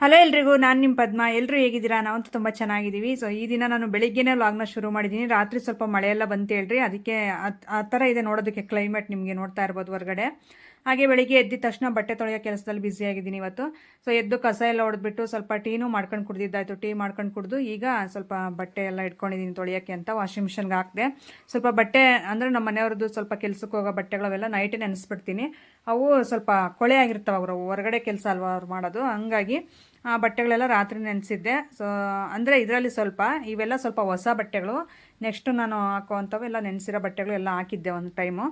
Hello ಎಲ್ರಿಗೂ, ನಾನು ನಿಮ್ಮ ಪದ್ಮ. ಎಲ್ಲರೂ ಹೇಗಿದ್ದೀರಾ? ನಾವಂತೂ ತುಂಬ ಚೆನ್ನಾಗಿದ್ದೀವಿ. ಸೊ ಈ ದಿನ ನಾನು ಬೆಳಿಗ್ಗೆನೇ ಲಾಗ್ನ ಶುರು ಮಾಡಿದ್ದೀನಿ. ರಾತ್ರಿ ಸ್ವಲ್ಪ ಮಳೆಯೆಲ್ಲ ಬಂತು ಹೇಳ್ರಿ. ಅದಕ್ಕೆ ಆ- ಥರ ಇದೆ ನೋಡೋದಕ್ಕೆ ಕ್ಲೈಮೇಟ್ ನಿಮಗೆ ನೋಡ್ತಾ ಇರ್ಬೋದು ಹೊರಗಡೆ. ಹಾಗೆ ಬೆಳಿಗ್ಗೆ ಎದ್ದಿದ ತಕ್ಷಣ ಬಟ್ಟೆ ತೊಳೆಯೋ ಕೆಲಸದಲ್ಲಿ ಬ್ಯುಸಿ ಆಗಿದ್ದೀನಿ ಇವತ್ತು. ಸೊ ಎದ್ದು ಕಸ ಎಲ್ಲ ಹೊಡೆದ್ಬಿಟ್ಟು ಸ್ವಲ್ಪ ಟೀನು ಮಾಡ್ಕೊಂಡು ಕುಡ್ದಿದ್ದಾಯ್ತು. ಟೀ ಮಾಡ್ಕೊಂಡು ಕುಡಿದು ಈಗ ಸ್ವಲ್ಪ ಬಟ್ಟೆ ಎಲ್ಲ ಇಟ್ಕೊಂಡಿದ್ದೀನಿ ತೊಳೆಯೋಕ್ಕೆ ಅಂತ ವಾಷಿಂಗ್ ಮಿಷನ್ಗೆ ಹಾಕಿದೆ. ಸ್ವಲ್ಪ ಬಟ್ಟೆ ಅಂದರೆ ನಮ್ಮ ಮನೆಯವ್ರದ್ದು ಸ್ವಲ್ಪ ಕೆಲಸಕ್ಕೆ ಹೋಗೋ ಬಟ್ಟೆಗಳವೆಲ್ಲ ನೈಟೇ ನೆನೆಸ್ಬಿಡ್ತೀನಿ. ಅವು ಸ್ವಲ್ಪ ಕೊಳೆ ಆಗಿರ್ತಾವೆ ಅವರು, ಹೊರಗಡೆ ಕೆಲಸ ಅಲ್ವಾ ಅವ್ರು ಮಾಡೋದು. ಹಂಗಾಗಿ ಆ ಬಟ್ಟೆಗಳೆಲ್ಲ ರಾತ್ರಿ ನೆನೆಸಿದ್ದೆ. ಸೊ ಅಂದರೆ ಇದರಲ್ಲಿ ಸ್ವಲ್ಪ ಇವೆಲ್ಲ ಸ್ವಲ್ಪ ಹೊಸ ಬಟ್ಟೆಗಳು. ನೆಕ್ಸ್ಟ್ ನಾನು ಹಾಕುವಂಥವೆಲ್ಲ ನೆನೆಸಿರೋ ಬಟ್ಟೆಗಳು ಎಲ್ಲ ಹಾಕಿದ್ದೆ ಒಂದು ಟೈಮು.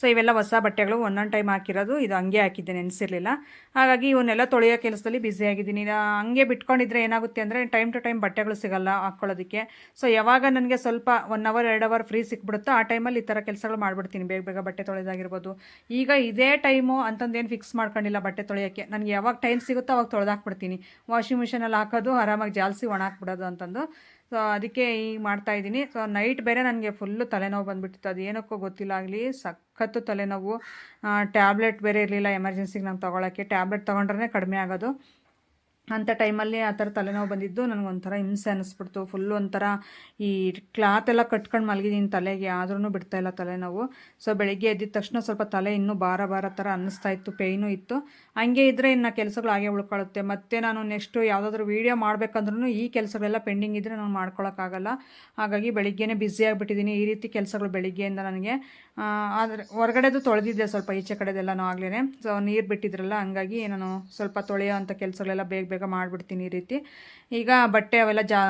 ಸೊ, ಇವೆಲ್ಲ ಹೊಸ ಬಟ್ಟೆಗಳು ಒಂದೊಂದು ಟೈಮ್ ಹಾಕಿರೋದು, ಇದು ಹಂಗೆ ಹಾಕಿದ್ದೆ, ನೆನೆಸಿರಲಿಲ್ಲ. ಹಾಗಾಗಿ ಇವನ್ನೆಲ್ಲ ತೊಳೆಯೋ ಕೆಲಸದಲ್ಲಿ ಬ್ಯುಸಿ ಆಗಿದ್ದೀನಿ. ನಾ ಹಂಗೆ ಬಿಟ್ಕೊಂಡಿದ್ರೆ ಏನಾಗುತ್ತೆ ಅಂದರೆ ಟೈಮ್ ಟು ಟೈಮ್ ಬಟ್ಟೆಗಳು ಸಿಗಲ್ಲ ಹಾಕ್ಕೊಳ್ಳೋದಕ್ಕೆ ಸೊ, ಯಾವಾಗ ನನಗೆ ಸ್ವಲ್ಪ ಒನ್ ಅವರ್, ಎರಡು ಅವರ್ ಫ್ರೀ ಸಿಕ್ಬಿಡುತ್ತೋ ಆ ಟೈಮಲ್ಲಿ ಈ ಥರ ಕೆಲಸಗಳು ಮಾಡಿಬಿಡ್ತೀನಿ. ಬೇಗ ಬೇಗ ಬಟ್ಟೆ ತೊಳೆದಾಗಿರ್ಬೋದು. ಈಗ ಇದೇ ಟೈಮು ಅಂತಂದೇನು ಫಿಕ್ಸ್ ಮಾಡ್ಕೊಂಡಿಲ್ಲ ಬಟ್ಟೆ ತೊಳೆಯೋಕ್ಕೆ. ನನಗೆ ಯಾವಾಗ ಟೈಮ್ ಸಿಗುತ್ತೋ ಅವಾಗ ತೊಳೆದಾಕ್ಬಿಡ್ತೀನಿ. ವಾಷಿಂಗ್ ಮಿಷಿನಲ್ಲಿ ಹಾಕೋದು, ಆರಾಮಾಗಿ ಜಾಲಿಸಿ ಒಣ ಹಾಕ್ಬಿಡೋದು ಅಂತಂದು. ಸೊ ಅದಕ್ಕೆ ಈಗ ಮಾಡ್ತಾ ಇದ್ದೀನಿ. ಸೊ ನೈಟ್ ಬೇರೆ ನನಗೆ ಫುಲ್ಲು ತಲೆನೋವು ಬಂದುಬಿಟ್ಟಿತ್ತು. ಅದು ಏನಕ್ಕೋ ಗೊತ್ತಿಲ್ಲ ಆಗಲಿ. ಸಖತ್ತು ತಲೆನೋವು. ಟ್ಯಾಬ್ಲೆಟ್ ಬೇರೆ ಇರಲಿಲ್ಲ. ಎಮರ್ಜೆನ್ಸಿಗೆ ನಾನು ತೊಗೊಳಕ್ಕೆ. ಟ್ಯಾಬ್ಲೆಟ್ ತೊಗೊಂಡ್ರೆ ಕಡಿಮೆ ಆಗೋದು. ಅಂಥ ಟೈಮಲ್ಲಿ ಆ ಥರ ತಲೆನೋವು ಬಂದಿದ್ದು ನನಗೊಂಥರ ಹಿಂಸೆ ಅನ್ನಿಸ್ಬಿಡ್ತು ಫುಲ್ಲು ಒಂಥರ ಈ ಕ್ಲಾತ್ ಎಲ್ಲ ಕಟ್ಕೊಂಡು ಮಲಗಿದ್ದೀನಿ ತಲೆಗೆ ಆದ್ರೂ ಬಿಡ್ತಾಯಿಲ್ಲ ತಲೆನೋವು. ಸೊ ಬೆಳಗ್ಗೆ ಎದ್ದಿದ ತಕ್ಷಣ ಸ್ವಲ್ಪ ತಲೆ ಇನ್ನೂ ಭಾರ ಭಾರ ಥರ ಅನ್ನಿಸ್ತಾ ಇತ್ತು ಪೇಯ್ನು ಇತ್ತು. ಹಂಗೆ ಇದ್ದರೆ ಇನ್ನು ಕೆಲಸಗಳು ಹಾಗೆ ಉಳ್ಕೊಳ್ಳುತ್ತೆ. ಮತ್ತು ನಾನು ನೆಕ್ಸ್ಟು ಯಾವುದಾದ್ರೂ ವೀಡಿಯೋ ಮಾಡಬೇಕಂದ್ರೂ ಈ ಕೆಲಸಗಳೆಲ್ಲ ಪೆಂಡಿಂಗ್ ಇದ್ದರೆ ನಾನು ಮಾಡ್ಕೊಳಕ್ಕಾಗಲ್ಲ. ಹಾಗಾಗಿ ಬೆಳಿಗ್ಗೆನೇ ಬ್ಯುಸಿ ಆಗಿಬಿಟ್ಟಿದ್ದೀನಿ ಈ ರೀತಿ ಕೆಲಸಗಳು ಬೆಳಿಗ್ಗೆಯಿಂದ ನನಗೆ. ಆದರೆ ಹೊರಗಡೆದು ತೊಳೆದಿದ್ದೆ ಸ್ವಲ್ಪ ಈಚೆ ಕಡೆದೆಲ್ಲನೂ ಆಗಲೇ ಸೊ ನೀರು ಬಿಟ್ಟಿದ್ರಲ್ಲ, ಹಂಗಾಗಿ ನಾನು ಸ್ವಲ್ಪ ತೊಳೆಯೋ ಅಂಥ ಕೆಲಸಗಳೆಲ್ಲ ಬೇಗ ಬೇಗ ಮಾಡಿಬಿಡ್ತೀನಿ ಈ ರೀತಿ. ಈಗ ಬಟ್ಟೆ ಅವೆಲ್ಲ ಜಾ,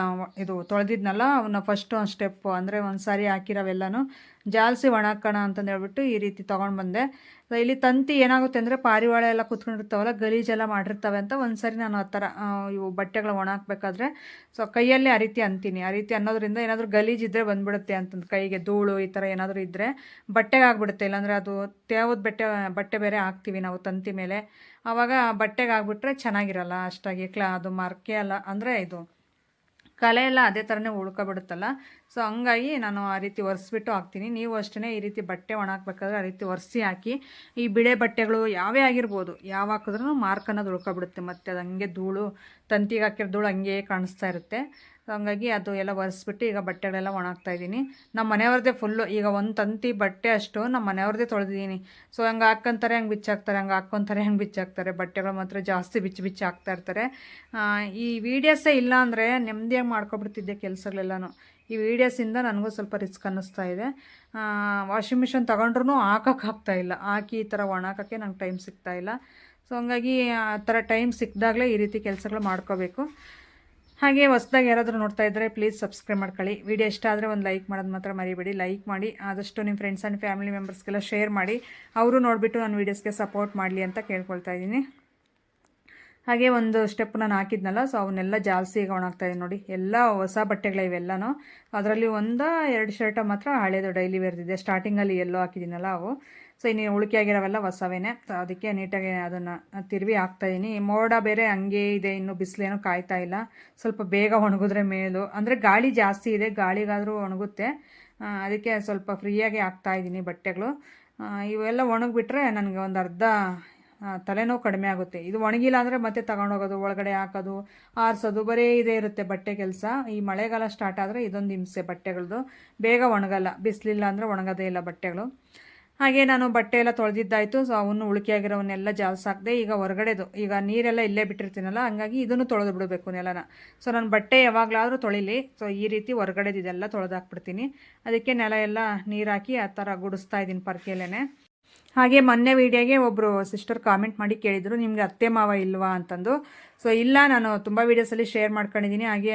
ಇದು ತೊಳೆದಿದ್ನಲ್ಲ, ಅವನ್ನ ಫಸ್ಟ್ ಒಂದು ಸ್ಟೆಪ್ಪು ಅಂದರೆ ಒಂದು ಸಾರಿ ಹಾಕಿರೋವೆಲ್ಲನೂ ಜಾಲಿಸಿ ಒಣಾಕೋಣ ಅಂತಂದು ಹೇಳ್ಬಿಟ್ಟು ಈ ರೀತಿ ತೊಗೊಂಡು ಬಂದೆ. ಇಲ್ಲಿ ತಂತಿ ಏನಾಗುತ್ತೆ ಅಂದರೆ ಪಾರಿವಾಳ ಎಲ್ಲ ಕುತ್ಕೊಂಡಿರ್ತಾವಲ್ಲ ಗಲೀಜೆಲ್ಲ ಮಾಡಿರ್ತವೆ ಅಂತ ಒಂದು ಸಾರಿ ನಾನು ಆ ಥರ ಇವು ಬಟ್ಟೆಗಳು ಒಣಾಕ್ಬೇಕಾದ್ರೆ. ಸೊ ಕೈಯಲ್ಲಿ ಆ ರೀತಿ ಅಂತೀನಿ. ಆ ರೀತಿ ಅನ್ನೋದ್ರಿಂದ ಏನಾದರೂ ಗಲೀಜಿದ್ರೆ ಬಂದುಬಿಡುತ್ತೆ ಅಂತಂದು ಕೈಗೆ ಧೂಳು ಈ ಥರ ಏನಾದರೂ ಇದ್ದರೆ ಬಟ್ಟೆಗೆ ಆಗ್ಬಿಡುತ್ತೆ, ಇಲ್ಲಾಂದರೆ ಅದು ತೇವದ ಬಟ್ಟೆ ಬಟ್ಟೆ ಬೇರೆ ಹಾಕ್ತೀವಿ ನಾವು ತಂತಿ ಮೇಲೆ. ಆವಾಗ ಬಟ್ಟೆಗೆ ಆಗ್ಬಿಟ್ರೆ ಚೆನ್ನಾಗಿರಲ್ಲ ಅಷ್ಟಾಗಿ ಕ್ಲಾ, ಅದು ಮರ್ಕೆ ಅಲ್ಲ. ಅಂದರೆ ಇದು ಕಲೆ ಎಲ್ಲ ಅದೇ ಥರನೇ ಉಳ್ಕೊಬಿಡುತ್ತಲ್ಲ. ಸೊ ಹಂಗಾಗಿ ನಾನು ಆ ರೀತಿ ಒರೆಸ್ಬಿಟ್ಟು ಹಾಕ್ತೀನಿ. ನೀವು ಅಷ್ಟೇ ಈ ರೀತಿ ಬಟ್ಟೆ ಒಣ ಹಾಕ್ಬೇಕಾದ್ರೆ ಆ ರೀತಿ ಒರೆಸಿ ಹಾಕಿ. ಈ ಬಿಳೆ ಬಟ್ಟೆಗಳು ಯಾವೇ ಆಗಿರ್ಬೋದು, ಯಾವ ಹಾಕಿದ್ರೂ ಮಾರ್ಕ್ ಅನ್ನೋದು ಉಳ್ಕೊಬಿಡುತ್ತೆ. ಮತ್ತು ಅದು ಹಂಗೆ ಧೂಳು, ತಂತಿಗೆ ಹಾಕಿರೋ ಧೂಳು ಹಂಗೆ ಕಾಣಿಸ್ತಾ ಇರುತ್ತೆ. ಹಂಗಾಗಿ ಅದು ಎಲ್ಲ ಒರೆಸ್ಬಿಟ್ಟು ಈಗ ಬಟ್ಟೆಗಳೆಲ್ಲ ಒಣಗ್ತಾ ಇದ್ದೀನಿ. ನಮ್ಮ ಮನೆಯವ್ರದ್ದೇ ಫುಲ್ಲು ಈಗ ಒಂದು ತಂತಿ ಬಟ್ಟೆ ಅಷ್ಟು ನಮ್ಮ ಮನೆಯವ್ರದ್ದೇ ತೊಳೆದಿದ್ದೀನಿ. ಸೊ ಹಂಗೆ ಹಾಕ್ಕೊಂತಾರೆ ಹಂಗೆ ಬಿಚ್ಚಾಕ್ತಾರೆ, ಹಂಗೆ ಹಾಕ್ಕೊಂತಾರೆ ಹಂಗೆ ಬಿಚ್ಚಾಕ್ತಾರೆ. ಬಟ್ಟೆಗಳು ಮಾತ್ರ ಜಾಸ್ತಿ ಬಿಚ್ಚಿ ಬಿಚ್ಚಿ ಹಾಕ್ತಾ ಇರ್ತಾರೆ. ಈ ವೀಡಿಯೋಸೇ ಇಲ್ಲ ಅಂದರೆ ನೆಮ್ಮದಿಯಾಗಿ ಮಾಡ್ಕೊಬಿಡ್ತಿದ್ದೆ ಕೆಲಸಗಳೆಲ್ಲನೂ. ಈ ವೀಡಿಯೋಸಿಂದ ನನಗೂ ಸ್ವಲ್ಪ ರಿಸ್ಕ್ ಅನ್ನಿಸ್ತಾ ಇದೆ. ವಾಷಿಂಗ್ ಮಿಷಿನ್ ತೊಗೊಂಡ್ರೂ ಹಾಕೋಕ್ಕಾಗ್ತಾ ಇಲ್ಲ. ಹಾಕಿ ಈ ಥರ ಒಣಾಕೋಕ್ಕೆ ನಂಗೆ ಟೈಮ್ ಸಿಗ್ತಾ ಇಲ್ಲ. ಸೊ ಹಂಗಾಗಿ ಆ ಥರ ಟೈಮ್ ಸಿಕ್ಕಿದಾಗಲೇ ಈ ರೀತಿ ಕೆಲಸಗಳು ಮಾಡ್ಕೋಬೇಕು. ಹಾಗೆ ಹೊಸದಾಗಿ ಯಾರಾದರೂ ನೋಡ್ತಾ ಇದ್ದರೆ ಪ್ಲೀಸ್ ಸಬ್ಸ್ಕ್ರೈಬ್ ಮಾಡ್ಕೊಳ್ಳಿ. ವಿಡಿಯೋ ಇಷ್ಟ ಆದರೆ ಒಂದು ಲೈಕ್ ಮಾಡೋದು ಮಾತ್ರ ಮರಿಬೇಡಿ. ಲೈಕ್ ಮಾಡಿ, ಆದಷ್ಟು ನಿಮ್ಮ ಫ್ರೆಂಡ್ಸ್ ಆ್ಯಂಡ್ ಫ್ಯಾಮಿಲಿ ಮೆಂಬರ್ಸ್ಗೆಲ್ಲ ಶೇರ್ ಮಾಡಿ. ಅವರು ನೋಡಿಬಿಟ್ಟು ನನ್ನ ವೀಡಿಯೋಸ್ಗೆ ಸಪೋರ್ಟ್ ಮಾಡಲಿ ಅಂತ ಕೇಳ್ಕೊಳ್ತಾ ಇದ್ದೀನಿ. ಹಾಗೆ ಒಂದು ಸ್ಟೆಪ್ ನಾನು ಹಾಕಿದ್ನಲ್ಲ ಸೊ ಅವನ್ನೆಲ್ಲ ಜಾಸ್ತಿ ಈಗ ಒಣಗ್ತಾ ಇದೆ ನೋಡಿ. ಎಲ್ಲ ಹೊಸ ಬಟ್ಟೆಗಳ ಇವೆಲ್ಲನೂ. ಅದರಲ್ಲಿ ಒಂದು, ಎರಡು ಶರ್ಟ ಮಾತ್ರ ಹಳೇದು, ಡೈಲಿ ವೇರ್ದಿದೆ ಸ್ಟಾರ್ಟಿಂಗಲ್ಲಿ ಎಲ್ಲೋ ಹಾಕಿದ್ದೀನಲ್ಲ ಅವು. ಸೊ ಇನ್ನು ಉಳಿಕೆ ಆಗಿರೋವೆಲ್ಲ ಹೊಸವೇನೆ ಅದಕ್ಕೆ ನೀಟಾಗಿ ಅದನ್ನು ತಿರುವಿ ಹಾಕ್ತಾಯಿದ್ದೀನಿ ಮೋಡ ಬೇರೆ ಹಂಗೆ ಇದೆ, ಇನ್ನು ಬಿಸಿಲೇನು ಕಾಯ್ತಾ ಇಲ್ಲ. ಸ್ವಲ್ಪ ಬೇಗ ಒಣಗಿದ್ರೆ ಮೇಲು. ಅಂದರೆ ಗಾಳಿ ಜಾಸ್ತಿ ಇದೆ, ಗಾಳಿಗಾದರೂ ಒಣಗುತ್ತೆ. ಅದಕ್ಕೆ ಸ್ವಲ್ಪ ಫ್ರೀಯಾಗಿ ಹಾಕ್ತಾ ಇದ್ದೀನಿ ಬಟ್ಟೆಗಳು. ಇವೆಲ್ಲ ಒಣಗಿಬಿಟ್ರೆ ನನಗೆ ಒಂದು ಅರ್ಧ ತಲೆನೋವು ಕಡಿಮೆ ಆಗುತ್ತೆ. ಇದು ಒಣಗಿಲ್ಲ ಅಂದರೆ ಮತ್ತೆ ತಗೊಂಡೋಗೋದು ಒಳಗಡೆ ಹಾಕೋದು, ಆರಿಸೋದು, ಬರೀ ಇದೇ ಇರುತ್ತೆ ಬಟ್ಟೆ ಕೆಲಸ. ಈ ಮಳೆಗಾಲ ಸ್ಟಾರ್ಟ್ ಆದರೆ ಇದೊಂದು ಹಿಂಸೆ ಬಟ್ಟೆಗಳದು. ಬೇಗ ಒಣಗಲ್ಲ, ಬಿಸಿಲಿಲ್ಲ ಅಂದರೆ ಒಣಗೋದೇ ಇಲ್ಲ ಬಟ್ಟೆಗಳು. ಹಾಗೆ ನಾನು ಬಟ್ಟೆ ಎಲ್ಲ ತೊಳೆದಿದ್ದಾಯಿತು ಸೊ ಅವನ್ನು ಉಳುಕಿಯಾಗಿರೋವನ್ನೆಲ್ಲ ಹಾಕಿದೆ ಈಗ ಹೊರಗಡೆದು. ಈಗ ನೀರೆಲ್ಲ ಇಲ್ಲೇ ಬಿಟ್ಟಿರ್ತೀನಲ್ಲ, ಹಂಗಾಗಿ ಇದನ್ನು ತೊಳೆದು ಬಿಡಬೇಕು ನೆಲನ. ಸೊ ನಾನು ಬಟ್ಟೆ ಯಾವಾಗಲಾದರೂ ತೊಳಿಲಿ ಸೊ ಈ ರೀತಿ ಹೊರಗಡೆದು ಇದೆಲ್ಲ ತೊಳೆದಾಕ್ಬಿಡ್ತೀನಿ. ಅದಕ್ಕೆ ನೆಲ ಎಲ್ಲ ನೀರು ಹಾಕಿ ಆ ಥರ ಗುಡಿಸ್ತಾ ಇದ್ದೀನಿ ಪರ್ಕೆಲೇನೆ. ಹಾಗೆ ಮೊನ್ನೆ ವೀಡಿಯೋಗೆ ಒಬ್ಬರು ಸಿಸ್ಟರ್ ಕಾಮೆಂಟ್ ಮಾಡಿ ಕೇಳಿದರು, ನಿಮಗೆ ಅತ್ತೆ ಮಾವ ಇಲ್ವಾ? ಅಂತಂದು. ಸೊ ಇಲ್ಲ, ನಾನು ತುಂಬ ವೀಡಿಯೋಸಲ್ಲಿ ಶೇರ್ ಮಾಡ್ಕೊಂಡಿದ್ದೀನಿ ಹಾಗೆ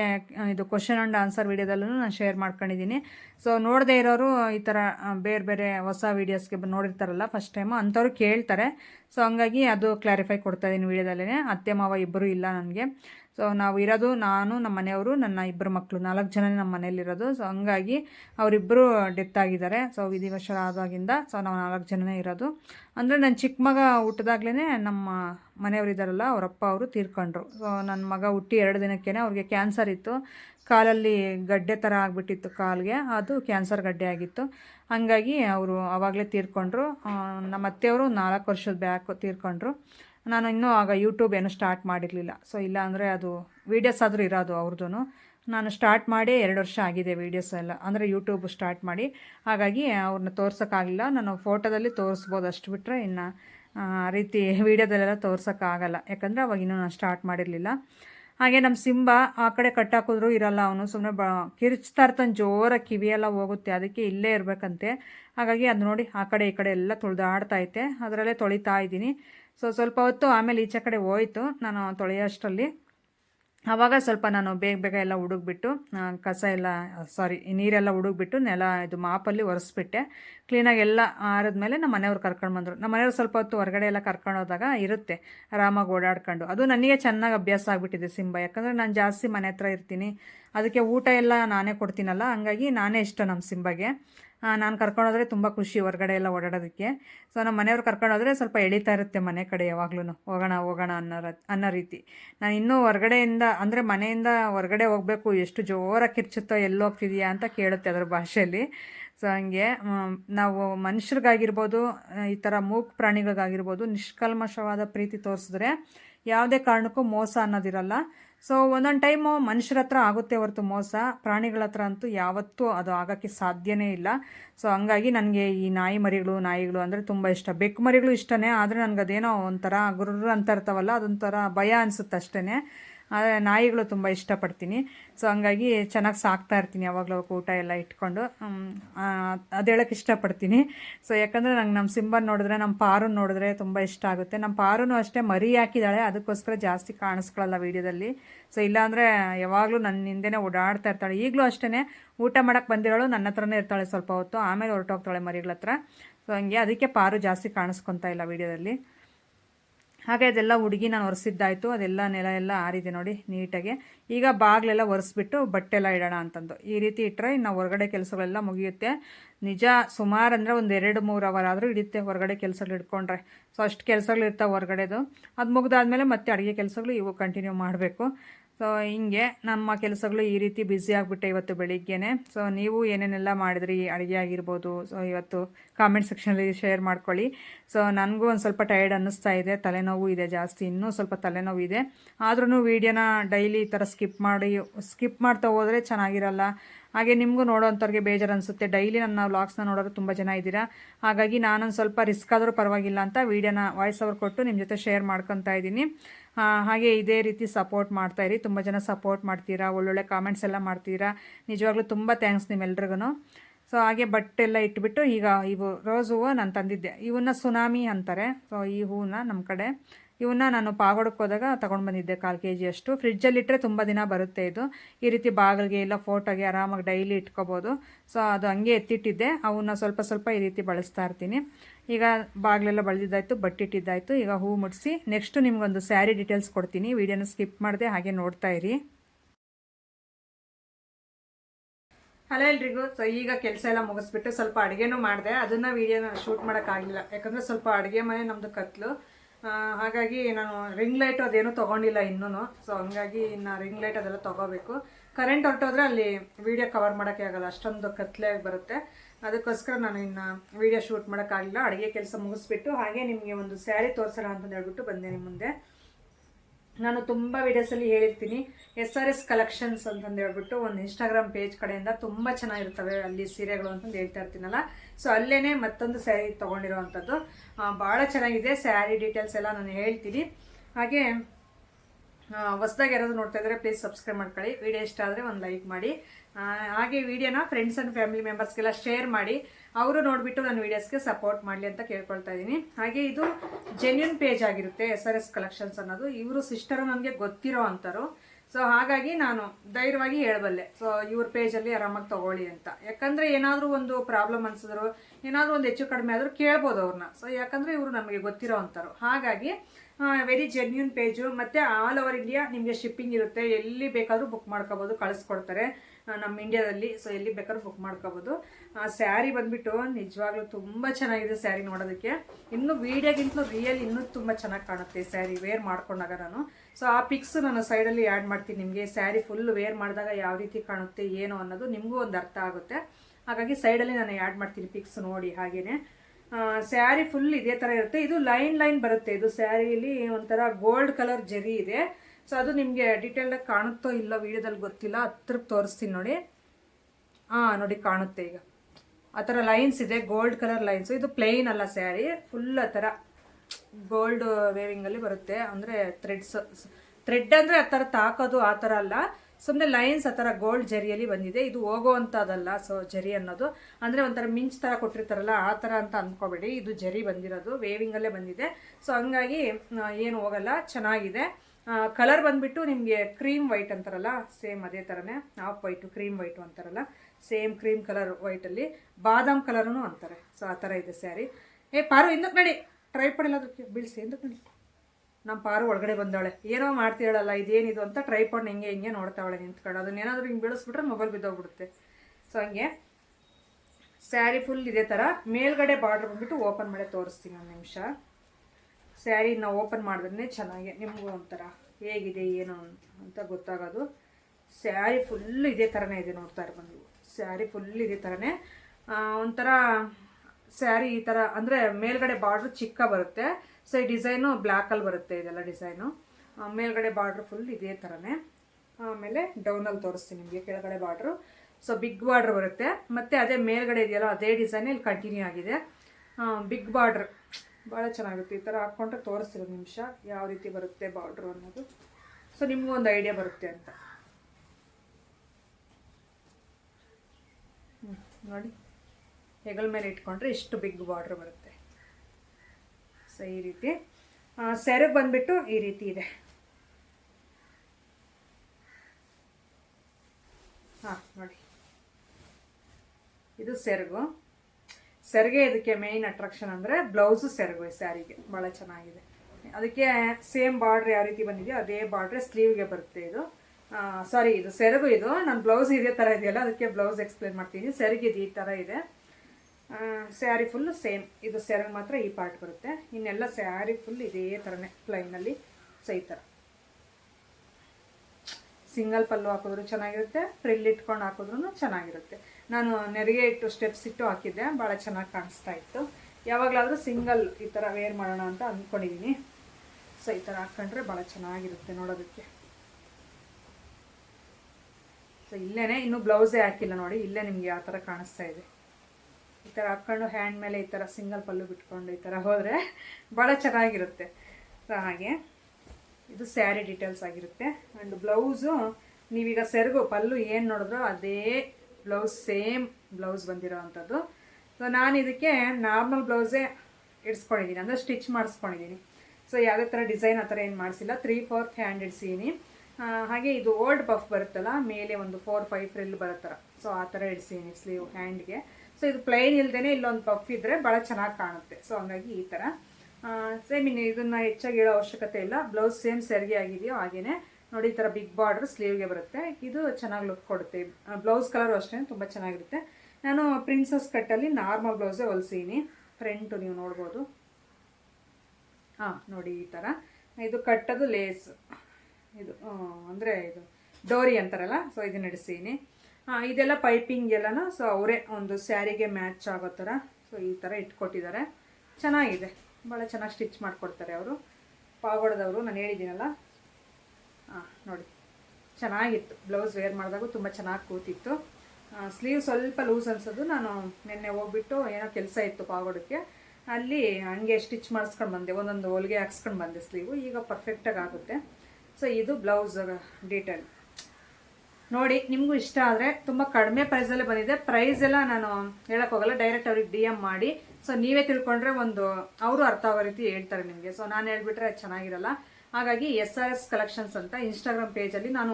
ಇದು ಕ್ವಶನ್ ಆ್ಯಂಡ್ ಆನ್ಸರ್ ವೀಡಿಯೋದಲ್ಲೂ ನಾನು ಶೇರ್ ಮಾಡ್ಕೊಂಡಿದ್ದೀನಿ ಸೊ ನೋಡದೇ ಇರೋರು ಈ ಥರ ಬೇರೆ ಬೇರೆ ಹೊಸ ವೀಡಿಯೋಸ್ಗೆ ನೋಡಿರ್ತಾರಲ್ಲ ಫಸ್ಟ್ ಟೈಮು ಅಂಥವ್ರು ಕೇಳ್ತಾರೆ. ಸೊ ಹಂಗಾಗಿ ಅದು ಕ್ಲಾರಿಫೈ ಕೊಡ್ತಾ ಇದ್ದೀನಿ ವೀಡಿಯೋದಲ್ಲೇ ಅತ್ತೆ ಮಾವ ಇಬ್ಬರೂ ಇಲ್ಲ ನನಗೆ. ಸೊ ನಾವು ಇರೋದು ನಾನು, ನಮ್ಮ ಮನೆಯವರು, ನನ್ನ ಇಬ್ಬರು ಮಕ್ಕಳು ನಾಲ್ಕು ಜನ ನಮ್ಮ ಮನೇಲಿರೋದು ಸೊ ಹಂಗಾಗಿ ಅವರಿಬ್ಬರು ಡೆತ್ ಆಗಿದ್ದಾರೆ. ಸೊ ವಿಧಿವಶ ಆದಾಗಿಂದ ಸೊ ನಾವು ನಾಲ್ಕು ಜನನೇ ಇರೋದು. ಅಂದರೆ ನನ್ನ ಚಿಕ್ಕ ಮಗ ಹುಟ್ಟಿದಾಗ್ಲೇ ನಮ್ಮ ಮನೆಯವರು ಇದ್ದಾರಲ್ಲ, ಅವರಪ್ಪ ಅವರು ತೀರ್ಕೊಂಡ್ರು. ಸೊ ನನ್ನ ಮಗ ಹುಟ್ಟಿ ಎರಡು ದಿನಕ್ಕೇ ಅವ್ರಿಗೆ ಕ್ಯಾನ್ಸರ್ ಇತ್ತು. ಕಾಲಲ್ಲಿ ಗಡ್ಡೆ ಥರ ಆಗಿಬಿಟ್ಟಿತ್ತು ಕಾಲಿಗೆ. ಅದು ಕ್ಯಾನ್ಸರ್ ಗಡ್ಡೆ ಆಗಿತ್ತು. ಹಂಗಾಗಿ ಅವರು ಅವಾಗಲೇ ತೀರ್ಕೊಂಡ್ರು. ನಮ್ಮ ಅತ್ತೆಯವರು ನಾಲ್ಕು ವರ್ಷದ ಬ್ಯಾಕ್ ತೀರ್ಕೊಂಡ್ರು. ನಾನು ಇನ್ನೂ ಆಗ ಯೂಟ್ಯೂಬ್ ಏನು ಸ್ಟಾರ್ಟ್ ಮಾಡಿರಲಿಲ್ಲ. ಸೊ ಇಲ್ಲ ಅಂದರೆ ಅದು ವೀಡಿಯೋಸ್ ಆದರೂ ಇರೋದು ಅವ್ರದ್ದು ನಾನು ಸ್ಟಾರ್ಟ್ ಮಾಡಿ ಎರಡು ವರ್ಷ ಆಗಿದೆ ವೀಡಿಯೋಸ್ ಎಲ್ಲ. ಅಂದರೆ ಯೂಟ್ಯೂಬ್ ಸ್ಟಾರ್ಟ್ ಮಾಡಿ. ಹಾಗಾಗಿ ಅವ್ರನ್ನ ತೋರ್ಸೋಕ್ಕಾಗಲಿಲ್ಲ. ನಾನು ಫೋಟೋದಲ್ಲಿ ತೋರಿಸ್ಬೋದು ಅಷ್ಟು ಬಿಟ್ಟರೆ ಇನ್ನು, ಆ, ರೀತಿ ವೀಡಿಯೋದಲ್ಲೆಲ್ಲ ತೋರ್ಸೋಕ್ಕಾಗಲ್ಲ. ಯಾಕಂದರೆ ಅವಾಗ ಇನ್ನೂ ನಾನು ಸ್ಟಾರ್ಟ್ ಮಾಡಿರಲಿಲ್ಲ. ಹಾಗೆ ನಮ್ಮ ಸಿಂಬ ಆ ಕಡೆ ಕಟ್ಟಾಕಿದ್ರು ಇರಲ್ಲ ಅವನು. ಸುಮ್ಮನೆ ಬ, ಕಿರ್ಚ್ತಾ ಇರ್ತಾನೆ ಜೋರ ಕಿವಿಯೆಲ್ಲ ಹೋಗುತ್ತೆ. ಅದಕ್ಕೆ ಇಲ್ಲೇ ಇರಬೇಕಂತೆ. ಹಾಗಾಗಿ ಅದು ನೋಡಿ ಆ ಕಡೆ ಈ ಕಡೆ ಎಲ್ಲ ತುಳಿದಾಡ್ತಾ ಐತೆ ಅದರಲ್ಲೇ ತೊಳಿತಾ ಇದ್ದೀನಿ. ಸೊ ಸ್ವಲ್ಪ ಹೊತ್ತು ಆಮೇಲೆ ಈಚೆ ಕಡೆ ಹೋಯ್ತು ನಾನು ತೊಳೆಯೋಷ್ಟರಲ್ಲಿ. ಆವಾಗ ಸ್ವಲ್ಪ ನಾನು ಬೇಗ ಬೇಗ ಎಲ್ಲ ಹುಡುಗ್ಬಿಟ್ಟು ಕಸ ಎಲ್ಲ ಸಾರಿ ನೀರೆಲ್ಲ ಹುಡುಗ್ಬಿಟ್ಟು ನೆಲ ಇದು ಮಾಪಲ್ಲಿ ಒರೆಸ್ಬಿಟ್ಟೆ. ಕ್ಲೀನಾಗಿ ಎಲ್ಲ ಆರಿದ್ಮೇಲೆ ನಮ್ಮ ಮನೆಯವ್ರು ಕರ್ಕೊಂಡು ಬಂದರು. ನಮ್ಮ ಮನೆಯವ್ರು ಸ್ವಲ್ಪ ಹೊತ್ತು ಹೊರಗಡೆ ಎಲ್ಲ ಕರ್ಕೊಂಡು ಹೋದಾಗ ಇರುತ್ತೆ, ಆರಾಮಾಗಿ ಓಡಾಡ್ಕೊಂಡು. ಅದು ನನಗೆ ಚೆನ್ನಾಗಿ ಅಭ್ಯಾಸ ಆಗಿಬಿಟ್ಟಿದೆ ಸಿಂಬ. ಯಾಕಂದರೆ ನಾನು ಜಾಸ್ತಿ ಮನೆ ಹತ್ರ ಇರ್ತೀನಿ. ಅದಕ್ಕೆ ಊಟ ಎಲ್ಲ ನಾನೇ ಕೊಡ್ತೀನಲ್ಲ, ಹಂಗಾಗಿ ನಾನೇ ಇಷ್ಟ ನಮ್ಮ ಸಿಂಬಗೆ. ನಾನು ಕರ್ಕೊಂಡೋದ್ರೆ ತುಂಬ ಖುಷಿ ಹೊರಗಡೆ ಎಲ್ಲ ಓಡಾಡೋದಕ್ಕೆ. ಸೊ ನಮ್ಮ ಮನೆಯವ್ರು ಕರ್ಕೊಂಡೋದ್ರೆ ಸ್ವಲ್ಪ ಎಳಿತಾ ಇರುತ್ತೆ ಮನೆ ಕಡೆ ಯಾವಾಗ್ಲೂ ಹೋಗೋಣ ಹೋಗೋಣ ಅನ್ನೋ ಅನ್ನೋ ರೀತಿ. ನಾನು ಇನ್ನೂ ಹೊರಗಡೆಯಿಂದ, ಅಂದರೆ ಮನೆಯಿಂದ ಹೊರಗಡೆ ಹೋಗಬೇಕು, ಎಷ್ಟು ಜೋರಾಗಿ ಕಿರ್ಚುತ್ತೋ ಎಲ್ಲಿ ಹೋಗ್ತಿದೀಯಾ ಅಂತ ಕೇಳುತ್ತೆ ಅದರ ಭಾಷೆಯಲ್ಲಿ. ಸೊ ಹಂಗೆ ನಾವು ಮನುಷ್ಯರಿಗಾಗಿರ್ಬೋದು ಈ ಥರ ಮೂಕ್ ಪ್ರಾಣಿಗಳಿಗಾಗಿರ್ಬೋದು, ನಿಷ್ಕಲ್ಮಶವಾದ ಪ್ರೀತಿ ತೋರಿಸಿದ್ರೆ ಯಾವುದೇ ಕಾರಣಕ್ಕೂ ಮೋಸ ಅನ್ನೋದಿರಲ್ಲ. ಸೊ ಒಂದೊಂದು ಟೈಮು ಮನುಷ್ಯರ ಹತ್ರ ಆಗುತ್ತೆ ಹೊರತು ಮೋಸ. ಪ್ರಾಣಿಗಳ ಹತ್ರ ಅಂತೂ ಯಾವತ್ತೂ ಅದು ಆಗೋಕ್ಕೆ ಸಾಧ್ಯನೇ ಇಲ್ಲ. ಸೊ ಹಂಗಾಗಿ ನನಗೆ ಈ ನಾಯಿ ಮರಿಗಳು, ನಾಯಿಗಳು ಅಂದರೆ ತುಂಬ ಇಷ್ಟ. ಬೆಕ್ಕು ಮರಿಗಳು ಇಷ್ಟನೇ, ಆದರೆ ನನಗೆ ಒಂಥರ ಗುರ್ರ ಅಂತ ಇರ್ತಾವಲ್ಲ, ಅದೊಂಥರ ಭಯ ಅನಿಸುತ್ತೆ ಅಷ್ಟೇ ನಾಯಿಗಳು ತುಂಬ ಇಷ್ಟಪಡ್ತೀನಿ. ಸೊ ಹಂಗಾಗಿ ಚೆನ್ನಾಗಿ ಸಾಕ್ತಾ ಇರ್ತೀನಿ ಯಾವಾಗಲೂ ಊಟ ಎಲ್ಲ ಇಟ್ಕೊಂಡು. ಅದು ಹೇಳೋಕ್ಕೆ ಇಷ್ಟಪಡ್ತೀನಿ. ಸೊ ಯಾಕಂದರೆ ನಂಗೆ ನಮ್ಮ ಸಿಂಬನ್ ನೋಡಿದ್ರೆ ನಮ್ಮ ಪಾರು ನೋಡಿದ್ರೆ ತುಂಬ ಇಷ್ಟ ಆಗುತ್ತೆ. ನಮ್ಮ ಪಾರೂ ಅಷ್ಟೇ ಮರಿ ಹಾಕಿದ್ದಾಳೆ ಅದಕ್ಕೋಸ್ಕರ ಜಾಸ್ತಿ ಕಾಣಿಸ್ಕೊಳ್ಳಲ್ಲ ವೀಡಿಯೋದಲ್ಲಿ. ಸೊ ಇಲ್ಲಾಂದರೆ ಯಾವಾಗಲೂ ನನ್ನ ಹಿಂದೆನೇ ಓಡಾಡ್ತಾ ಇರ್ತಾಳೆ. ಈಗಲೂ ಅಷ್ಟೇ ಊಟ ಮಾಡೋಕ್ಕೆ ಬಂದಿರೋಳು, ನನ್ನ ಹತ್ರನೇ ಇರ್ತಾಳೆ ಸ್ವಲ್ಪ ಹೊತ್ತು. ಆಮೇಲೆ ಹೊರಟೋಗ್ತಾಳೆ ಮರಿಗಳ ಹತ್ರ ಸೊ ಹಂಗೆ ಅದಕ್ಕೆ ಪಾರು ಜಾಸ್ತಿ ಕಾಣಿಸ್ಕೊತಾ ಇಲ್ಲ ವೀಡಿಯೋದಲ್ಲಿ. ಹಾಗೆ ಅದೆಲ್ಲ ಹುಡುಗಿ ನಾನು ಒರೆಸಿದ್ದಾಯಿತು. ಅದೆಲ್ಲ ನೆಲ ಎಲ್ಲ ಆರಿದೆ ನೋಡಿ ನೀಟಾಗಿ. ಈಗ ಬಾಗಿಲೆಲ್ಲ ಒರೆಸ್ಬಿಟ್ಟು ಬಟ್ಟೆ ಎಲ್ಲ ಇಡೋಣ ಅಂತಂದು. ಈ ರೀತಿ ಇಟ್ಟರೆ ಇನ್ನು ಹೊರಗಡೆ ಕೆಲಸಗಳೆಲ್ಲ ಮುಗಿಯುತ್ತೆ. ನಿಜ ಸುಮಾರು ಅಂದರೆ ಒಂದು ಎರಡು ಮೂರು ಅವರ್ ಆದರೂ ಹಿಡಿಯುತ್ತೆ ಹೊರಗಡೆ ಕೆಲಸಗಳು ಇಟ್ಕೊಂಡ್ರೆ ಸೊ ಅಷ್ಟು ಕೆಲಸಗಳು ಇರ್ತಾವೆ ಹೊರಗಡೆದು. ಅದು ಮುಗಿದಾದ್ಮೇಲೆ ಮತ್ತೆ ಅಡುಗೆ ಕೆಲಸಗಳು ಇವು ಕಂಟಿನ್ಯೂ ಮಾಡಬೇಕು. ಸೊ ಹಿಂಗೆ ನಮ್ಮ ಕೆಲಸಗಳು ಈ ರೀತಿ ಬ್ಯುಸಿ ಆಗಿಬಿಟ್ಟೆ ಇವತ್ತು ಬೆಳಿಗ್ಗೆನೆ. ಸೊ ನೀವು ಏನೇನೆಲ್ಲ ಮಾಡಿದ್ರಿ, ಅಡುಗೆ ಆಗಿರ್ಬೋದು ಸೊ ಇವತ್ತು ಕಾಮೆಂಟ್ ಸೆಕ್ಷನಲ್ಲಿ ಶೇರ್ ಮಾಡ್ಕೊಳ್ಳಿ. ಸೊ ನನಗೂ ಒಂದು ಸ್ವಲ್ಪ ಟಯರ್ಡ್ ಅನ್ನಿಸ್ತಾ ಇದೆ, ತಲೆನೋವು ಇದೆ ಜಾಸ್ತಿ, ಇನ್ನೂ ಸ್ವಲ್ಪ ತಲೆನೋವು ಇದೆ. ಆದ್ರೂ ವೀಡಿಯೋನ ಡೈಲಿ ಈ ಥರ ಸ್ಕಿಪ್ ಮಾಡಿ ಸ್ಕಿಪ್ ಮಾಡ್ತಾ ಹೋದರೆ ಚೆನ್ನಾಗಿರಲ್ಲ. ಹಾಗೆ ನಿಮಗೂ ನೋಡೋವಂಥವ್ರಿಗೆ ಬೇಜಾರು ಅನಿಸುತ್ತೆ. ಡೈಲಿ ನನ್ನ ವ್ಲಾಗ್ಸ್ನ ನೋಡೋರು ತುಂಬ ಜನ ಇದ್ದೀರಾ? ಹಾಗಾಗಿ ನಾನೊಂದು ಸ್ವಲ್ಪ ರಿಸ್ಕ್ ಆದರೂ ಪರವಾಗಿಲ್ಲ ಅಂತ ವೀಡಿಯೋನ ವಾಯ್ಸ್ ಓವರ್ ಕೊಟ್ಟು ನಿಮ್ಮ ಜೊತೆ ಶೇರ್ ಮಾಡ್ಕೊತಾ ಇದ್ದೀನಿ. ಹಾಗೆ ಇದೇ ರೀತಿ ಸಪೋರ್ಟ್ ಮಾಡ್ತಾಯಿರಿ ತುಂಬ ಜನ ಸಪೋರ್ಟ್ ಮಾಡ್ತೀರಾ, ಒಳ್ಳೊಳ್ಳೆ ಕಾಮೆಂಟ್ಸ್ ಎಲ್ಲ ಮಾಡ್ತೀರಾ. ನಿಜವಾಗ್ಲೂ ತುಂಬ ಥ್ಯಾಂಕ್ಸ್ ನಿಮ್ಮೆಲ್ರಿಗೂ ಸೊ ಹಾಗೆ ಬಟ್ಟೆಲ್ಲ ಇಟ್ಬಿಟ್ಟು ಈಗ ಇವು, ರೋಸ್ ಹೂವು ನಾನು ತಂದಿದ್ದೆ. ಇವನ್ನ ಸುನಾಮಿ ಅಂತಾರೆ. ಸೊ ಈ ಹೂವನ್ನ ನಮ್ಮ ಕಡೆ ಇವನ್ನ ನಾನು ಪಾಗೋಡಕ್ಕೆ ಹೋದಾಗ ತೊಗೊಂಡು ಬಂದಿದ್ದೆ ಕಾಲು ಕೆ ಜಿಯಷ್ಟು ಫ್ರಿಡ್ಜಲ್ಲಿಟ್ಟರೆ ತುಂಬ ದಿನ ಬರುತ್ತೆ ಇದು. ಈ ರೀತಿ ಬಾಗಿಲಿಗೆ ಇಲ್ಲ ಫೋಟೋಗೆ ಆರಾಮಾಗಿ ಡೈಲಿ ಇಟ್ಕೋಬೋದು. ಸೊ ಅದು ಹಂಗೆ ಎತ್ತಿಟ್ಟಿದ್ದೆ. ಅವನ್ನ ಸ್ವಲ್ಪ ಸ್ವಲ್ಪ ಈ ರೀತಿ ಬಳಸ್ತಾ ಇರ್ತೀನಿ. ಈಗ ಬಾಗಿಲೆಲ್ಲ ಬಳದಿದ್ದಾಯಿತು, ಬಟ್ಟಿಟ್ಟಿದ್ದಾಯಿತು. ಈಗ ಹೂ ಮುಡಿಸಿ ನೆಕ್ಸ್ಟು ನಿಮಗೊಂದು ಸ್ಯಾರಿ ಡೀಟೇಲ್ಸ್ ಕೊಡ್ತೀನಿ. ವೀಡಿಯೋನ ಸ್ಕಿಪ್ ಮಾಡಿದೆ ಹಾಗೆ ನೋಡ್ತಾ ಇರಿ. ಹಲೋ ಎಲ್ರಿಗೂ. ಸೊ ಈಗ ಕೆಲಸ ಎಲ್ಲ ಮುಗಿಸ್ಬಿಟ್ಟು ಸ್ವಲ್ಪ ಅಡುಗೆನೂ ಮಾಡಿದೆ. ಅದನ್ನು ವೀಡಿಯೋನ ಶೂಟ್ ಮಾಡೋಕ್ಕಾಗಲಿಲ್ಲ ಯಾಕಂದರೆ ಸ್ವಲ್ಪ ಅಡುಗೆ ಮನೆ ನಮ್ಮದು ಕತ್ಲು. ಹಾಗಾಗಿ ನಾನು ರಿಂಗ್ ಲೈಟ್ ಅದೇನು ತೊಗೊಂಡಿಲ್ಲ ಇನ್ನೂ ಸೊ ಹಂಗಾಗಿ ಇನ್ನು ರಿಂಗ್ ಲೈಟ್ ಅದೆಲ್ಲ ತೊಗೋಬೇಕು. ಕರೆಂಟ್ ಹೊರಟೋದ್ರೆ ಅಲ್ಲಿ ವೀಡಿಯೋ ಕವರ್ ಮಾಡೋಕ್ಕೆ ಆಗಲ್ಲ. ಅಷ್ಟೊಂದು ಕತ್ಲೆ ಬರುತ್ತೆ. ಅದಕ್ಕೋಸ್ಕರ ನಾನು ಇನ್ನು ವೀಡಿಯೋ ಶೂಟ್ ಮಾಡೋಕ್ಕಾಗಲಿಲ್ಲ ಅಡುಗೆ ಕೆಲಸ ಮುಗಿಸ್ಬಿಟ್ಟು ಹಾಗೆ ನಿಮಗೆ ಒಂದು ಸ್ಯಾರಿ ತೋರಿಸೋಣ ಅಂತಂದು ಹೇಳ್ಬಿಟ್ಟು ಬಂದೆ ನಿಮ್ಮ ಮುಂದೆ. ನಾನು ತುಂಬ ವೀಡಿಯೋಸಲ್ಲಿ ಹೇಳಿರ್ತೀನಿ. ಎಸ್ ಆರ್ ಎಸ್ ಕಲೆಕ್ಷನ್ಸ್ ಅಂತಂದು ಹೇಳ್ಬಿಟ್ಟು ಒಂದು ಇನ್ಸ್ಟಾಗ್ರಾಮ್ ಪೇಜ್ ಕಡೆಯಿಂದ ತುಂಬ ಚೆನ್ನಾಗಿರ್ತವೆ ಅಲ್ಲಿ ಸೀರೆಗಳು ಅಂತಂದು ಹೇಳ್ತಾ ಇರ್ತೀನಲ್ಲ. ಸೊ ಅಲ್ಲೇ ಮತ್ತೊಂದು ಸ್ಯಾರಿ ತೊಗೊಂಡಿರೋವಂಥದ್ದು ಭಾಳ ಚೆನ್ನಾಗಿದೆ. ಸ್ಯಾರಿ ಡೀಟೇಲ್ಸ್ ಎಲ್ಲ ನಾನು ಹೇಳ್ತೀನಿ. ಹಾಗೆ ಹೊಸದಾಗಿ ಯಾರಾದರೂ ನೋಡ್ತಾ ಇದ್ರೆ ಪ್ಲೀಸ್ ಸಬ್ಸ್ಕ್ರೈಬ್ ಮಾಡ್ಕೊಳ್ಳಿ. ವಿಡಿಯೋ ಇಷ್ಟ ಆದರೆ ಒಂದು ಲೈಕ್ ಮಾಡಿ. ಹಾಗೆ ವಿಡಿಯೋನ ಫ್ರೆಂಡ್ಸ್ ಆ್ಯಂಡ್ ಫ್ಯಾಮಿಲಿ ಮೆಂಬರ್ಸ್ಗೆಲ್ಲ ಶೇರ್ ಮಾಡಿ. ಅವರು ನೋಡಿಬಿಟ್ಟು ನನ್ನ ವೀಡಿಯೋಸ್ಗೆ ಸಪೋರ್ಟ್ ಮಾಡಲಿ ಅಂತ ಕೇಳ್ಕೊಳ್ತಾ ಇದ್ದೀನಿ. ಹಾಗೆ ಇದು ಜೆನ್ಯೂನ್ ಪೇಜ್ ಆಗಿರುತ್ತೆ ಎಸ್ ಆರ್ ಎಸ್ ಕಲೆಕ್ಷನ್ಸ್ ಅನ್ನೋದು. ಇವರು ಸಿಸ್ಟರು ನನಗೆ ಗೊತ್ತಿರೋ ಅಂಥರು ಸೊ ಹಾಗಾಗಿ ನಾನು ಧೈರ್ಯವಾಗಿ ಹೇಳಬಲ್ಲೆ. ಸೊ ಇವ್ರ ಪೇಜಲ್ಲಿ ಆರಾಮಾಗಿ ತೊಗೊಳ್ಳಿ ಅಂತ. ಯಾಕಂದರೆ ಏನಾದರೂ ಒಂದು ಪ್ರಾಬ್ಲಮ್ ಅನ್ಸಿದ್ರು, ಏನಾದರೂ ಒಂದು ಹೆಚ್ಚು ಕಡಿಮೆ ಆದರೂ ಕೇಳ್ಬೋದು ಅವ್ರನ್ನ ಸೊ ಯಾಕಂದರೆ ಇವರು ನಮಗೆ ಗೊತ್ತಿರೋ ಅಂಥರು ಹಾಗಾಗಿ ವೆರಿ ಜೆನ್ಯೂನ್ ಪೇಜು ಮತ್ತು ಆಲ್ ಓವರ್ ಇಂಡಿಯಾ ನಿಮಗೆ ಶಿಪ್ಪಿಂಗ್ ಇರುತ್ತೆ. ಎಲ್ಲಿ ಬೇಕಾದರೂ ಬುಕ್ ಮಾಡ್ಕೋಬೋದು, ಕಳಿಸ್ಕೊಡ್ತಾರೆ. ನಮ್ಮ ಇಂಡಿಯಾದಲ್ಲಿ ಸೊ ಎಲ್ಲಿ ಬೇಕಾದ್ರೂ ಬುಕ್ ಮಾಡ್ಕೋಬೋದು. ಆ ಸ್ಯಾರಿ ಬಂದುಬಿಟ್ಟು ನಿಜವಾಗ್ಲೂ ತುಂಬ ಚೆನ್ನಾಗಿದೆ ಸ್ಯಾರಿ ನೋಡೋದಕ್ಕೆ. ಇನ್ನೂ ವೀಡಿಯೋಗಿಂತಲೂ ರಿಯಲ್ ಇನ್ನೂ ತುಂಬ ಚೆನ್ನಾಗಿ ಕಾಣುತ್ತೆ ಸ್ಯಾರಿ ವೇರ್ ಮಾಡ್ಕೊಂಡಾಗ ನಾನು. ಸೊ ಆ ಪಿಕ್ಸ್ ನಾನು ಸೈಡಲ್ಲಿ ಆ್ಯಡ್ ಮಾಡ್ತೀನಿ ನಿಮಗೆ. ಸ್ಯಾರಿ ಫುಲ್ ವೇರ್ ಮಾಡಿದಾಗ ಯಾವ ರೀತಿ ಕಾಣುತ್ತೆ, ಏನು ಅನ್ನೋದು ನಿಮಗೂ ಒಂದು ಅರ್ಥ ಆಗುತ್ತೆ. ಹಾಗಾಗಿ ಸೈಡಲ್ಲಿ ನಾನು ಆ್ಯಡ್ ಮಾಡ್ತೀನಿ ಪಿಕ್ಸ್ ನೋಡಿ ಹಾಗೆಯೇ ಸ್ಯಾರಿ ಫುಲ್ ಇದೇ ಥರ ಇರುತ್ತೆ. ಇದು ಲೈನ್ ಲೈನ್ ಬರುತ್ತೆ. ಇದು ಸ್ಯಾರಿಯಲ್ಲಿ ಒಂಥರ ಗೋಲ್ಡ್ ಕಲರ್ ಜರಿ ಇದೆ. ಸೊ ಅದು ನಿಮಗೆ ಡೀಟೇಲ್ಡಾಗಿ ಕಾಣುತ್ತೋ ಇಲ್ಲೋ ವೀಡಿಯೋದಲ್ಲಿ ಗೊತ್ತಿಲ್ಲ ಹತ್ರಕ್ಕೆ ತೋರಿಸ್ತೀನಿ ನೋಡಿ. ಹಾಂ ನೋಡಿ ಕಾಣುತ್ತೆ ಈಗ. ಆ ಥರ ಲೈನ್ಸ್ ಇದೆ ಗೋಲ್ಡ್ ಕಲರ್ ಲೈನ್ಸ್ ಇದು ಪ್ಲೇನ್ ಅಲ್ಲ ಸ್ಯಾರಿ ಫುಲ್ ಆ ಥರ ಗೋಲ್ಡ್ ವೇವಿಂಗಲ್ಲಿ ಬರುತ್ತೆ. ಅಂದರೆ ಥ್ರೆಡ್ಸ್ ಥ್ರೆಡ್ ಅಂದರೆ ಆ ಥರ ತಾಕೋದು ಆ ಥರ ಅಲ್ಲ. ಸುಮ್ಮನೆ ಲೈನ್ಸ್ ಆ ಥರ ಗೋಲ್ಡ್ ಜರಿಯಲ್ಲಿ ಬಂದಿದೆ. ಇದು ಹೋಗೋವಂಥದ್ದಲ್ಲ ಸೊ ಜರಿ ಅನ್ನೋದು. ಅಂದರೆ ಒಂಥರ ಮಿಂಚ್ ಥರ ಕೊಟ್ಟಿರ್ತಾರಲ್ಲ, ಆ ಥರ ಅಂತ ಅಂದ್ಕೋಬೇಡಿ ಇದು ಜರಿ ಬಂದಿರೋದು ವೇವಿಂಗಲ್ಲೇ ಬಂದಿದೆ. ಸೊ ಹಂಗಾಗಿ ಏನು ಹೋಗಲ್ಲ, ಚೆನ್ನಾಗಿದೆ. ಕಲರ್ ಬಂದ್ಬಿಟ್ಟು ನಿಮಗೆ ಕ್ರೀಮ್ ವೈಟ್ ಅಂತಾರಲ್ಲ ಸೇಮ್ ಅದೇ ಥರನೇ ಆಫ್ ವೈಟು ಕ್ರೀಮ್ ವೈಟು ಅಂತಾರಲ್ಲ ಸೇಮ್ ಕ್ರೀಮ್ ಕಲರ್ ವೈಟಲ್ಲಿ ಬಾದಾಮ್ ಕಲರೂ ಅಂತಾರೆ. ಸೊ ಆ ಥರ ಇದೆ ಸ್ಯಾರಿ ಏ, ಪಾರು ಹಿಂದಕ್ಕೆ ನಡಿ. ಟ್ರೈ ಪಡಿಲ್ಲದಕ್ಕೆ ಬೀಳಿಸಿ ಹಿಂದಕ್ಕೆ ನಡಿ. ನಮ್ಮ ಪಾರು ಒಳಗಡೆ ಬಂದವಳೆ ಏನೋ ಮಾಡ್ತೀಳಲ್ಲ ಇದೇನಿದು ಅಂತ ಟ್ರೈ ಪಾಡ್ ಹಿಂಗೆ ಹಿಂಗೆ ನೋಡ್ತಾವಳೆ ನಿಂತ್ಕೊಂಡು. ಅದನ್ನ ಏನಾದರೂ ಹಿಂಗೆ ಬೀಳಿಸ್ಬಿಟ್ರೆ ಮೊಬೈಲ್ ಬಿದ್ದೋಗ್ಬಿಡುತ್ತೆ. ಸೊ ಹಂಗೆ. ಸ್ಯಾರಿ ಫುಲ್ ಇದೇ ಥರ ಮೇಲ್ಗಡೆ ಬಾರ್ಡ್ರ್ ಬಂದ್ಬಿಟ್ಟು ಓಪನ್ ಮಾಡಿ ತೋರಿಸ್ತೀನಿ ಒಂದು ನಿಮಿಷ. ಸ್ಯಾರಿ ನಾವು ಓಪನ್ ಮಾಡಿದ್ರೆ ಚೆನ್ನಾಗಿ, ನಿಮಗೂ ಒಂಥರ ಹೇಗಿದೆ, ಏನು ಅಂತ ಗೊತ್ತಾಗೋದು. ಸ್ಯಾರಿ ಫುಲ್ ಇದೇ ಥರನೇ ಇದೆ ನೋಡ್ತಾ ಇರ್ಬೋದು ನೀವು ಸ್ಯಾರಿ ಫುಲ್ ಇದೇ ಥರನೇ ಒಂಥರ ಸ್ಯಾರಿ ಈ ಥರ ಅಂದರೆ ಮೇಲ್ಗಡೆ ಬಾರ್ಡ್ರ್ ಚಿಕ್ಕ ಬರುತ್ತೆ, ಸೊ ಈ ಡಿಸೈನು ಬ್ಲ್ಯಾಕಲ್ಲಿ ಬರುತ್ತೆ ಇದೆಲ್ಲ ಡಿಸೈನು. ಮೇಲ್ಗಡೆ ಬಾರ್ಡ್ರ್ ಫುಲ್ ಇದೇ ಥರನೇ ಆಮೇಲೆ ಡೌನಲ್ಲಿ ತೋರಿಸ್ತೀನಿ ನಿಮಗೆ, ಕೆಳಗಡೆ ಬಾರ್ಡ್ರು. ಸೊ ಬಿಗ್ ಬಾರ್ಡ್ರ್ ಬರುತ್ತೆ. ಮತ್ತು ಅದೇ ಮೇಲ್ಗಡೆ ಇದೆಯಲ್ಲ, ಅದೇ ಡಿಸೈನ್ ಇಲ್ಲಿ ಕಂಟಿನ್ಯೂ ಆಗಿದೆ. ಬಿಗ್ ಬಾರ್ಡ್ರ್ ಭಾಳ ಚೆನ್ನಾಗುತ್ತೆ ಈ ಥರ ಹಾಕ್ಕೊಂಡ್ರೆ ತೋರಿಸಿರೋ ನಿಮಿಷ ಯಾವ ರೀತಿ ಬರುತ್ತೆ ಬಾರ್ಡ್ರು ಅನ್ನೋದು. ಸೊ ನಿಮಗೂ ಒಂದು ಐಡಿಯಾ ಬರುತ್ತೆ ಅಂತ. ನೋಡಿ. ಹೆಗಲ ಮೇಲೆ ಇಟ್ಕೊಂಡ್ರೆ ಇಷ್ಟು ಬಿಗ್ ಬಾರ್ಡ್ರ್ ಬರುತ್ತೆ. ಸೊ ಈ ರೀತಿ. ಸೆರೆ ಬಂದ್ಬಿಟ್ಟು ಈ ರೀತಿ ಇದೆ. ಹಾಂ, ನೋಡಿ. ಇದು ಸೆರಗು. ಸೆರಗೆ ಇದಕ್ಕೆ ಮೇಯ್ನ್ ಅಟ್ರಾಕ್ಷನ್ ಅಂದರೆ ಬ್ಲೌಸು ಸೆರಗು ಸ್ಯಾರಿಗೆ. ಭಾಳ ಚೆನ್ನಾಗಿದೆ. ಅದಕ್ಕೆ ಸೇಮ್ ಬಾರ್ಡ್ರ್ ಯಾವ ರೀತಿ ಬಂದಿದೆಯೋ ಅದೇ ಬಾರ್ಡ್ರೆ ಸ್ಲೀವ್ಗೆ ಬರುತ್ತೆ ಇದು. ಸಾರಿ ಇದು ಸೆರಗು ಇದು. ನನ್ನ ಬ್ಲೌಸ್ ಇದೇ ಥರ ಇದೆಯಲ್ಲ, ಅದಕ್ಕೆ ಬ್ಲೌಸ್ ಎಕ್ಸ್ಪ್ಲೇನ್ ಮಾಡ್ತೀನಿ. ಸೆರಗು ಇದು ಈ ಥರ ಇದೆ. ಸ್ಯಾರಿ ಫುಲ್ಲು ಸೇಮ್ ಇದು ಸೆರಗು ಮಾತ್ರ ಈ ಪಾರ್ಟ್ ಬರುತ್ತೆ. ಇನ್ನೆಲ್ಲ ಸ್ಯಾರಿ ಫುಲ್ ಇದೇ ಥರನೇ ಪ್ಲೈನಲ್ಲಿ ಈ ಥರ ಸಿಂಗಲ್ ಪಲ್ಲು ಹಾಕಿದ್ರು ಚೆನ್ನಾಗಿರುತ್ತೆ ಫ್ರಿಲ್ ಇಟ್ಕೊಂಡು ಹಾಕಿದ್ರು ಚೆನ್ನಾಗಿರುತ್ತೆ. ನಾನು ನೆರಿಗೆ ಇಟ್ಟು ಸ್ಟೆಪ್ಸ್ ಇಟ್ಟು ಹಾಕಿದ್ದೆ. ಭಾಳ ಚೆನ್ನಾಗಿ ಕಾಣಿಸ್ತಾ ಇತ್ತು. ಯಾವಾಗಲಾದರೂ ಸಿಂಗಲ್ ಈ ಥರ ವೇರ್ ಮಾಡೋಣ ಅಂತ ಅಂದ್ಕೊಂಡಿದ್ದೀನಿ ಸೊ ಈ ಥರ ಹಾಕ್ಕೊಂಡ್ರೆ ಭಾಳ ಚೆನ್ನಾಗಿರುತ್ತೆ ನೋಡೋದಕ್ಕೆ. ಸೊ ಇಲ್ಲೇ ಇನ್ನೂ ಬ್ಲೌಸೇ ಹಾಕಿಲ್ಲ ನೋಡಿ. ಇಲ್ಲೇ ನಿಮಗೆ ಆ ಥರ ಕಾಣಿಸ್ತಾ ಇದೆ. ಈ ಥರ ಹಾಕ್ಕೊಂಡು ಹ್ಯಾಂಡ್ ಮೇಲೆ ಈ ಥರ ಸಿಂಗಲ್ ಪಲ್ಲು ಬಿಟ್ಕೊಂಡು ಈ ಥರ ಹೋದರೆ ಭಾಳ ಚೆನ್ನಾಗಿರುತ್ತೆ. ಸೊ ಹಾಗೆ. ಇದು ಸ್ಯಾರಿ ಡೀಟೇಲ್ಸ್ ಆಗಿರುತ್ತೆ. ಆ್ಯಂಡ್ ಬ್ಲೌಸು ನೀವೀಗ ಸೆರಗು, ಪಲ್ಲು ಏನು ನೋಡಿದ್ರೋ ಅದೇ ಬ್ಲೌಸ್ ಸೇಮ್ ಬ್ಲೌಸ್ ಬಂದಿರೋ ಅಂಥದ್ದು ಸೊ ನಾನು ಇದಕ್ಕೆ ನಾರ್ಮಲ್ ಬ್ಲೌಸೇ ಇಡ್ಸ್ಕೊಂಡಿದ್ದೀನಿ ಅಂದರೆ ಸ್ಟಿಚ್ ಮಾಡಿಸ್ಕೊಂಡಿದ್ದೀನಿ ಸೊ ಯಾವುದೇ ಥರ ಡಿಸೈನ್ ಆ ಥರ ಏನು ಮಾಡಿಸಿಲ್ಲ. ತ್ರೀ ಫೋರ್ತ್ ಹ್ಯಾಂಡ್ ಇಡ್ಸಿದ್ದೀನಿ ಹಾಗೆ ಇದು ಓಲ್ಡ್ ಪಫ್ ಬರುತ್ತಲ್ಲ, ಮೇಲೆ ಒಂದು ಫೋರ್ ಫೈವ್ ಫ್ರಿಲ್ ಬರೋ ಥರ ಸೊ ಆ ಥರ ಇಡ್ಸಿದ್ದೀನಿ ಸ್ಲೀವ್ ಹ್ಯಾಂಡ್ಗೆ ಸೊ ಇದು ಪ್ಲೈನ್ ಇಲ್ಲದೇ ಇಲ್ಲೊಂದು ಪಫ್ ಇದ್ದರೆ ಭಾಳ ಚೆನ್ನಾಗಿ ಕಾಣುತ್ತೆ. ಸೊ ಹಂಗಾಗಿ ಈ ಥರ ಸೇಮ್ ಇನ್ನು ಇದನ್ನು ಹೆಚ್ಚಾಗಿ ಹೇಳೋ ಅವಶ್ಯಕತೆ ಇಲ್ಲ. ಬ್ಲೌಸ್ ಸೇಮ್ ಸೆರಿಗೆ ಆಗಿದೆಯೋ ಹಾಗೇನೆ. ನೋಡಿ, ಈ ಥರ ಬಿಗ್ ಬಾರ್ಡ್ರ್ ಸ್ಲೀವ್ಗೆ ಬರುತ್ತೆ. ಇದು ಚೆನ್ನಾಗಿ ಲುಕ್ ಕೊಡುತ್ತೆ. ಬ್ಲೌಸ್ ಕಲರ್ ಅಷ್ಟೇ ತುಂಬ ಚೆನ್ನಾಗಿರುತ್ತೆ. ನಾನು ಪ್ರಿನ್ಸಸ್ ಕಟ್ಟಲ್ಲಿ ನಾರ್ಮಲ್ ಬ್ಲೌಸೇ ಹೊಲ್ಸೀನಿ ಫ್ರಂಟ್ ನೀವು ನೋಡ್ಬೋದು. ಹಾಂ ನೋಡಿ, ಈ ಥರ ಇದು ಕಟ್ಟೋದು ಲೇಸ್ ಇದು ಅಂದರೆ ಇದು ಡೋರಿ ಅಂತಾರಲ್ಲ ಸೊ ಇದನ್ನ ಹಾಂ ಇದೆಲ್ಲ ಪೈಪಿಂಗ್ ಎಲ್ಲನೂ ಸೊ ಅವರೇ ಒಂದು ಸ್ಯಾರಿಗೆ ಮ್ಯಾಚ್ ಆಗೋ ಥರ ಸೊ ಈ ಥರ ಇಟ್ಕೊಟ್ಟಿದ್ದಾರೆ. ಚೆನ್ನಾಗಿದೆ. ಭಾಳ ಚೆನ್ನಾಗಿ ಸ್ಟಿಚ್ ಮಾಡಿಕೊಡ್ತಾರೆ ಅವರು. ಪಾವಗಡದವರು ನಾನು ಹೇಳಿದ್ದೀನಲ್ಲ. ನೋಡಿ. ಚೆನ್ನಾಗಿತ್ತು. ಬ್ಲೌಸ್ ವೇರ್ ಮಾಡಿದಾಗೂ ತುಂಬ ಚೆನ್ನಾಗಿ ಕೂತಿತ್ತು. ಸ್ಲೀವ್ ಸ್ವಲ್ಪ ಲೂಸ್ ಅನ್ಸೋದು. ನಾನು ನಿನ್ನೆ ಹೋಗ್ಬಿಟ್ಟು ಏನೋ ಕೆಲಸ ಇತ್ತು ಪಾವಡಕ್ಕೆ ಅಲ್ಲಿ ಹಂಗೆ ಸ್ಟಿಚ್ ಮಾಡಿಸ್ಕೊಂಡು ಬಂದೆ. ಒಂದೊಂದು ಹೊಲಿಗೆ ಹಾಕ್ಸ್ಕೊಂಡು ಬಂದೆ ಸ್ಲೀವು ಈಗ ಪರ್ಫೆಕ್ಟಾಗಿ ಆಗುತ್ತೆ. ಸೊ ಇದು ಬ್ಲೌಸ್ ಡೀಟೇಲ್ ನೋಡಿ, ನಿಮಗೂ ಇಷ್ಟ ಆದರೆ ತುಂಬ ಕಡಿಮೆ ಪ್ರೈಸಲ್ಲೇ ಬಂದಿದೆ. ಪ್ರೈಸ್ ಎಲ್ಲ ನಾನು ಹೇಳೋಕ್ಕೋಗಲ್ಲ ಡೈರೆಕ್ಟ್ ಅವ್ರಿಗೆ ಡಿ ಎಂ ಮಾಡಿ. ಸೊ ನೀವೇ ತಿಳ್ಕೊಂಡ್ರೆ ಒಂದು, ಅವರು ಅರ್ಥ ಆಗೋ ರೀತಿ ಹೇಳ್ತಾರೆ ನಿಮಗೆ. ಸೊ ನಾನು ಹೇಳ್ಬಿಟ್ರೆ ಚೆನ್ನಾಗಿರಲ್ಲ. ಹಾಗಾಗಿ ಎಸ್ ಆರ್ ಎಸ್ ಕಲೆಕ್ಷನ್ಸ್ ಅಂತ ಇನ್ಸ್ಟಾಗ್ರಾಮ್ ಪೇಜಲ್ಲಿ ನಾನು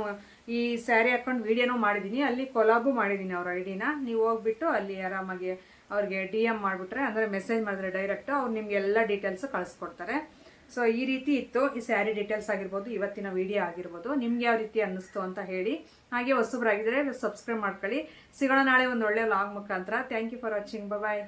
ಈ ಸ್ಯಾರಿ ಹಾಕೊಂಡು ವಿಡಿಯೋನೂ ಮಾಡಿದ್ದೀನಿ ಅಲ್ಲಿ ಕೊಲಾಬು ಮಾಡಿದ್ದೀನಿ ಅವ್ರ ಐಡಿನ ನೀವು ಹೋಗ್ಬಿಟ್ಟು ಅಲ್ಲಿ ಆರಾಮಾಗಿ ಅವ್ರಿಗೆ ಡಿ ಎಂ ಮಾಡಿಬಿಟ್ರೆ, ಅಂದರೆ ಮೆಸೇಜ್ ಮಾಡಿದ್ರೆ ಡೈರೆಕ್ಟು ಅವ್ರು ನಿಮ್ಗೆ ಎಲ್ಲ ಡೀಟೇಲ್ಸು ಕಳಿಸ್ಕೊಡ್ತಾರೆ. ಸೊ ಈ ರೀತಿ ಇತ್ತು. ಈ ಸ್ಯಾರಿ ಡೀಟೇಲ್ಸ್ ಆಗಿರ್ಬೋದು, ಇವತ್ತಿನ ವಿಡಿಯೋ ಆಗಿರ್ಬೋದು. ನಿಮ್ಗೆ ಯಾವ ರೀತಿ ಅನ್ನಿಸ್ತು ಅಂತ ಹೇಳಿ, ಹಾಗೆ ಹೊಸಬ್ರಾಗಿದ್ದರೆ ಸಬ್ಸ್ಕ್ರೈಬ್ ಮಾಡ್ಕೊಳ್ಳಿ. ಸಿಗೋಣ ನಾಳೆ ಒಂದು ಒಳ್ಳೆ ಲಾಗ್ ಮುಖಾಂತರ. Thank you for watching bye